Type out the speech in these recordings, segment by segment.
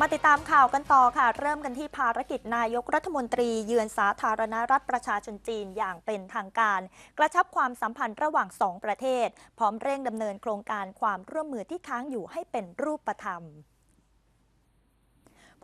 มาติดตามข่าวกันต่อค่ะ เริ่มกันที่ภารกิจนายกรัฐมนตรี เยือนสาธารณรัฐประชาชนจีนอย่างเป็นทางการ กระชับความสัมพันธ์ระหว่างสองประเทศ พร้อมเร่งดำเนินโครงการความร่วมมือที่ค้างอยู่ให้เป็นรูปธรรม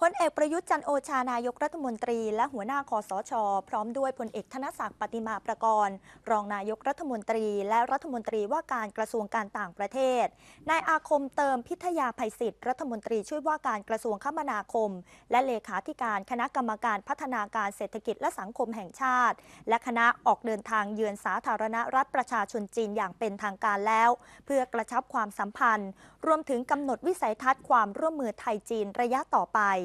พลเอกประยุทธ์จันโอชานายกรัฐมนตรี และหัวหน้าคอสช พร้อมด้วยพลเอกธนศักดิ์ปฏิมาประกรณ์ รองนายกรัฐมนตรี และรัฐมนตรีว่าการกระทรวงการต่างประเทศ นายอาคมเติมพิทยาภัยศิษย์รัฐมนตรีช่วยว่าการกระทรวงคมนาคม และเลขาธิการคณะกรรมการพัฒนาการเศรษฐกิจและสังคมแห่งชาติ และคณะออกเดินทางเยือนสาธารณรัฐประชาชนจีนอย่างเป็นทางการแล้ว เพื่อกระชับความสัมพันธ์ รวมถึงกำหนดวิสัยทัศน์ความร่วมมือไทยจีนระยะต่อไป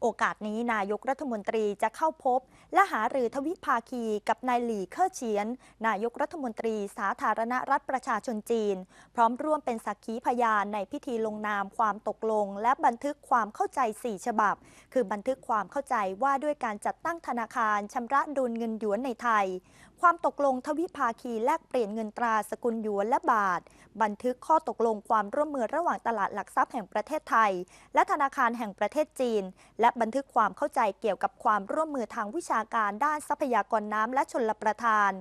โอกาสนี้นายกรัฐมนตรีจะเข้าพบ และหารือทวิภาคีกับนายหลี่เค่อเฉียน นายกรัฐมนตรีสาธารณรัฐประชาชนจีน พร้อมร่วมเป็นสักขีพยานในพิธีลงนามความตกลง และบันทึกความเข้าใจ 4 ฉบับ คือบันทึกความเข้าใจว่าด้วยการจัดตั้งธนาคารชำระดุลเงินหยวนในไทย ความตกลงทวิภาคีแลกเปลี่ยนเงินตราสกุลหยวนและบาท บันทึกข้อตกลงความร่วมมือระหว่างตลาดหลักทรัพย์แห่งประเทศไทย และธนาคารแห่งประเทศจีน และบันทึกความเข้าใจเกี่ยวกับความร่วมมือทางวิชาการด้านทรัพยากรน้ำและชลประทาน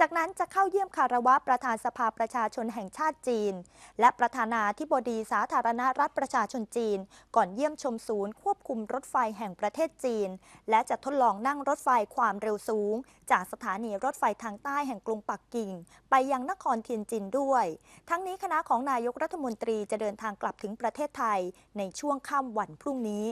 จากนั้นจะเข้าเยี่ยมคารวะประธานสภาประชาชนแห่งชาติจีน และประธานาธิบดีสาธารณรัฐประชาชนจีน ก่อนเยี่ยมชมศูนย์ควบคุมรถไฟแห่งประเทศจีน และจะทดลองนั่งรถไฟความเร็วสูง จากสถานีรถไฟทางใต้แห่งกรุงปักกิ่ง ไปยังนครเทียนจินด้วย ทั้งนี้คณะของนายกรัฐมนตรีจะเดินทางกลับถึงประเทศไทยในช่วงค่ำวันพรุ่งนี้